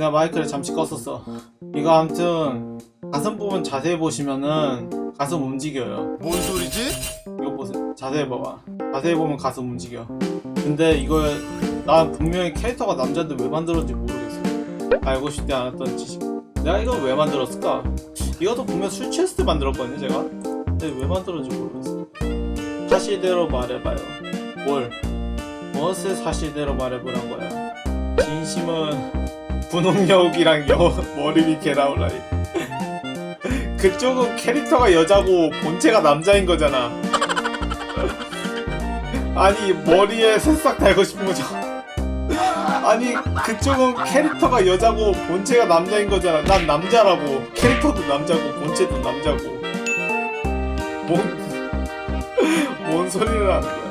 내가 마이크를 잠시 껐었어. 이거 아무튼 가슴 부분 자세히 보시면은 가슴 움직여요. 뭔 소리지? 이거 보세요. 자세히 봐봐. 자세히 보면 가슴 움직여. 근데 이거 나 분명히 캐릭터가 남자인데 왜 만들었는지 모르겠어. 알고 싶지 않았던 지식. 내가 이걸 왜 만들었을까? 이것도 분명 술 취했을 때 만들었거든요, 제가. 근데 왜 만들었는지 모르겠어. 사실대로 말해봐요. 뭘? 무엇을 사실대로 말해보란 거야? 진심은 분홍여욱이랑 여, 머리 위 게라울라이. 그쪽은 캐릭터가 여자고 본체가 남자인 거잖아. 아니 머리에 새싹 달고 싶은 거죠. 아니 그쪽은 캐릭터가 여자고 본체가 남자인 거잖아. 난 남자라고. 캐릭터도 남자고 본체도 남자고. 뭔, 뭔 소리를 하는 거야?